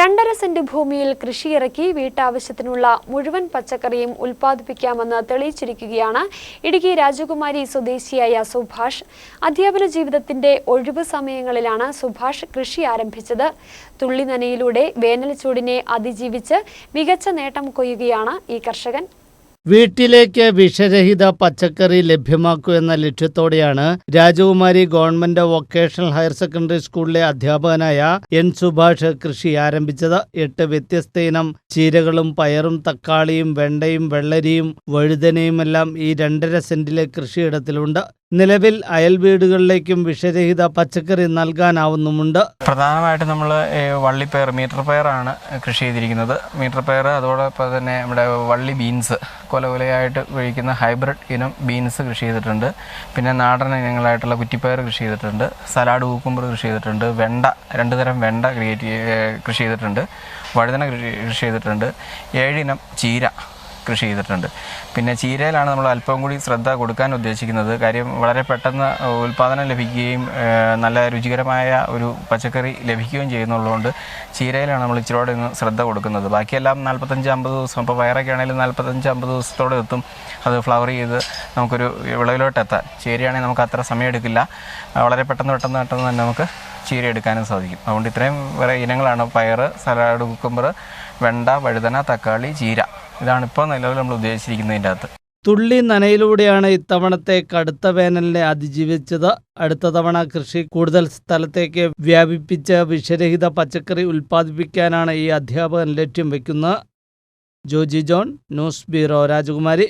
രണ്ടര സെന്റ് ഭൂമിയിൽ കൃഷിയിറക്കി വീട്ടാവശ്യത്തിനുള്ള മുഴുവൻ പച്ചക്കറിയും ഉൽപ്പാദിപ്പിക്കാമെന്ന് തെളിയിച്ചിരിക്കുകയാണ് ഇടുക്കി രാജകുമാരി സ്വദേശിയായ സുഭാഷ്. അധ്യാപന ജീവിതത്തിന്റെ ഒഴിവ് സമയങ്ങളിലാണ് സുഭാഷ് കൃഷി ആരംഭിച്ചത്. തുള്ളി നനയിലൂടെ വേനൽ ചൂടിനെ അതിജീവിച്ച് മികച്ച നേട്ടം കൊയ്യുകയാണ് ഈ കർഷകൻ. വീട്ടിലേക്ക് വിഷരഹിത പച്ചക്കറി ലഭ്യമാക്കൂ എന്ന ലക്ഷ്യത്തോടെയാണ് രാജകുമാരി ഗവൺമെന്റ് വൊക്കേഷണൽ ഹയർ സെക്കൻഡറി സ്കൂളിലെ അധ്യാപകനായ എൻ സുഭാഷ് കൃഷി ആരംഭിച്ചത്. എട്ട് വ്യത്യസ്ത ഇനം ചീരകളും പയറും തക്കാളിയും വെണ്ടയും വെള്ളരിയും വഴുതനയുമെല്ലാം ഈ രണ്ടര സെന്റിലെ കൃഷിയിടത്തിലുണ്ട്. നിലവിൽ അയൽ വീടുകളിലേക്കും വിഷരഹിത പച്ചക്കറി നൽകാനാവുന്നുമുണ്ട്. പ്രധാനമായിട്ട് നമ്മൾ വള്ളിപ്പയർ മീറ്റർ പയറാണ് കൃഷി ചെയ്തിരിക്കുന്നത്. മീറ്റർ പയർ അതോടൊപ്പം തന്നെ നമ്മുടെ വള്ളി ബീൻസ് കൊല കൊലയായിട്ട് കഴിക്കുന്ന ഹൈബ്രിഡ് ഇനം ബീൻസ് കൃഷി ചെയ്തിട്ടുണ്ട്. പിന്നെ നാടൻ ഇനങ്ങളായിട്ടുള്ള കുറ്റിപ്പയർ കൃഷി ചെയ്തിട്ടുണ്ട്. സലാഡ് കൂക്കുമ്പർ കൃഷി ചെയ്തിട്ടുണ്ട്. വെണ്ട രണ്ട് തരം വെണ്ട ക്രിയേറ്റ് കൃഷി ചെയ്തിട്ടുണ്ട്. വഴുതന കൃഷി കൃഷി ചെയ്തിട്ടുണ്ട്. ഏഴിനം ചീര കൃഷി ചെയ്തിട്ടുണ്ട്. പിന്നെ ചീരയിലാണ് നമ്മൾ അല്പം കൂടി ശ്രദ്ധ കൊടുക്കാൻ ഉദ്ദേശിക്കുന്നത്. കാര്യം വളരെ പെട്ടെന്ന് ഉൽപ്പാദനം ലഭിക്കുകയും നല്ല രുചികരമായ ഒരു പച്ചക്കറി ലഭിക്കുകയും ചെയ്യുന്നുള്ളതുകൊണ്ട് ചീരയിലാണ് നമ്മൾ ഇച്ചിരിയോടെ ഒന്ന് ശ്രദ്ധ കൊടുക്കുന്നത്. ബാക്കിയെല്ലാം നാൽപ്പത്തഞ്ച് അമ്പത് ദിവസം ഇപ്പോൾ വയറൊക്കെ ആണെങ്കിലും നാൽപ്പത്തഞ്ച് അമ്പത് ദിവസത്തോടെ എത്തും. അത് ഫ്ലവർ ചെയ്ത് നമുക്കൊരു വിളവിലോട്ട് എത്താൻ ചീരയാണെങ്കിൽ നമുക്ക് അത്ര സമയം എടുക്കില്ല വളരെ പെട്ടെന്ന് പെട്ടെന്ന് പെട്ടെന്ന് തന്നെ നമുക്ക് ചീര എടുക്കാനും സാധിക്കും. അതുകൊണ്ട് ഇത്രയും ഇനങ്ങളാണ്. പയർ സലാഡ് കുക്കുമ്പർ വെണ്ട വഴുതന തക്കാളി ചീര. ഇതാണ് ഇപ്പോൾ നിലവിൽ നമ്മൾ ഉദ്ദേശിച്ചിരിക്കുന്നതിന്റെ അകത്ത്. തുള്ളി നനയിലൂടെയാണ് ഇത്തവണത്തെ കടുത്ത വേനലിനെ അതിജീവിച്ചത്. അടുത്ത തവണ കൃഷി കൂടുതൽ സ്ഥലത്തേക്ക് വ്യാപിപ്പിച്ച് വിഷരഹിത പച്ചക്കറി ഉൽപ്പാദിപ്പിക്കാനാണ് ഈ അധ്യാപകൻ ലക്ഷ്യം വയ്ക്കുന്നത് ജോജി ജോൺ ന്യൂസ് ബ്യൂറോ രാജകുമാരി.